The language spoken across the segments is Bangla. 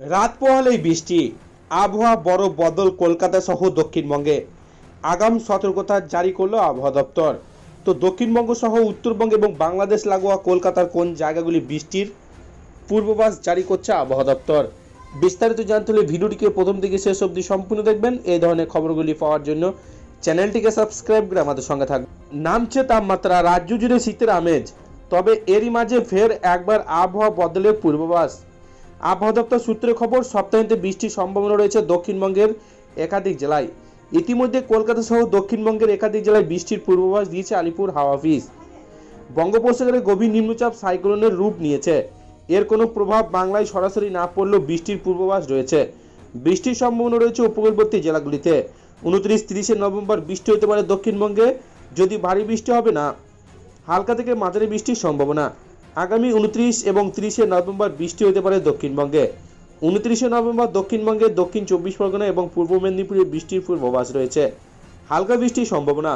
রাত পোহালেই বৃষ্টি। আবহাওয়া বড় বদল কলকাতা সহ দক্ষিণবঙ্গে। আগাম সতর্কতা জারি করল আবহাওয়া দপ্তর। তো দক্ষিণবঙ্গ সহ উত্তরবঙ্গ এবং বাংলাদেশ লাগোয়া কলকাতার কোন জায়গাগুলি বৃষ্টির পূর্বাভাস জারি করছে আবহাওয়া দপ্তর? বিস্তারিত জানতে হলে ভিডিওটিকে প্রথম থেকে শেষ অবধি সম্পূর্ণ দেখবেন। এই ধরনের খবরগুলি পাওয়ার জন্য চ্যানেলটিকে সাবস্ক্রাইব করে আমাদের সঙ্গে থাকবেন নামছে তাপমাত্রা, রাজ্য জুড়ে শীতের আমেজ। তবে এরই মাঝে ফের একবার আবহাওয়া বদলের পূর্বাভাস। আবহাওয়া দপ্তর সূত্রে খবর, সপ্তাহান্তে বৃষ্টির সম্ভাবনা রয়েছে দক্ষিণবঙ্গের একাধিক জেলায়। ইতিমধ্যে কলকাতা সহ দক্ষিণবঙ্গের একাধিক জেলায় বৃষ্টির পূর্বাভাস দিয়েছে আলিপুর হাওয়া অফিস। বঙ্গোপসাগরে গভীর নিম্নচাপ সাইক্লোনের রূপ নিয়েছে। এর কোনো প্রভাব বাংলায় সরাসরি না পড়লেও বৃষ্টির পূর্বাভাস রয়েছে। বৃষ্টির সম্ভাবনা রয়েছে উপকূলবর্তী জেলাগুলিতে। উনত্রিশ তিরিশে নভেম্বর বৃষ্টি হতে পারে দক্ষিণবঙ্গে। যদি ভারী বৃষ্টি হবে না, হালকা থেকে মাঝারি বৃষ্টির সম্ভাবনা। আগামী উনত্রিশ এবং তিরিশে নভেম্বর বৃষ্টি হতে পারে দক্ষিণবঙ্গে। উনত্রিশে নভেম্বর দক্ষিণবঙ্গে দক্ষিণ চব্বিশ পরগনা এবং পূর্ব মেদিনীপুরে বৃষ্টির পূর্বাভাস রয়েছে। হালকা বৃষ্টির সম্ভাবনা।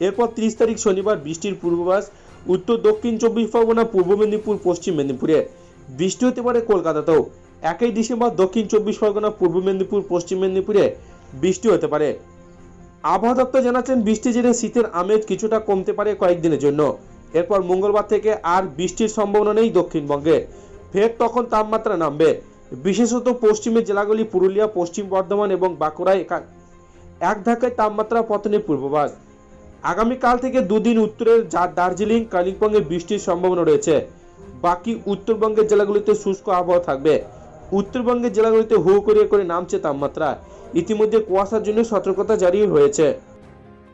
এরপর তিরিশ তারিখ শনিবার বৃষ্টির পূর্বাভাস। উত্তর, দক্ষিণ চব্বিশ পরগনা, পূর্ব মেদিনীপুর, পশ্চিম মেদিনীপুরে। বৃষ্টি হতে পারে কলকাতাতেও। একই ডিসেম্বর দক্ষিণ চব্বিশ পরগনা, পূর্ব মেদিনীপুর, পশ্চিম মেদিনীপুরে বৃষ্টি হতে পারে। আবহাওয়া দপ্তর জানাচ্ছেন বৃষ্টি জেনে শীতের আমেজ কিছুটা কমতে পারে কয়েকদিনের জন্য। এরপর মঙ্গলবার থেকে আর বৃষ্টির সম্ভাবনা নেই দক্ষিণবঙ্গে। ফের তখন তাপমাত্রা নামবে। বিশেষত পশ্চিমের জেলাগুলি পুরুলিয়া, পশ্চিম বর্ধমান এবং বাঁকুড়ায় একা- ধাক্কায় তাপমাত্রা পতনের পূর্বাভাস। আগামীকাল থেকে দুদিন উত্তরের যা দার্জিলিং, কালিম্পংয়ে বৃষ্টির সম্ভাবনা রয়েছে। বাকি উত্তরবঙ্গের জেলাগুলিতে শুষ্ক আবহাওয়া থাকবে। উত্তরবঙ্গের জেলাগুলিতে হু করে করে নামছে তাপমাত্রা। ইতিমধ্যে কুয়াশার জন্য সতর্কতা জারি হয়েছে।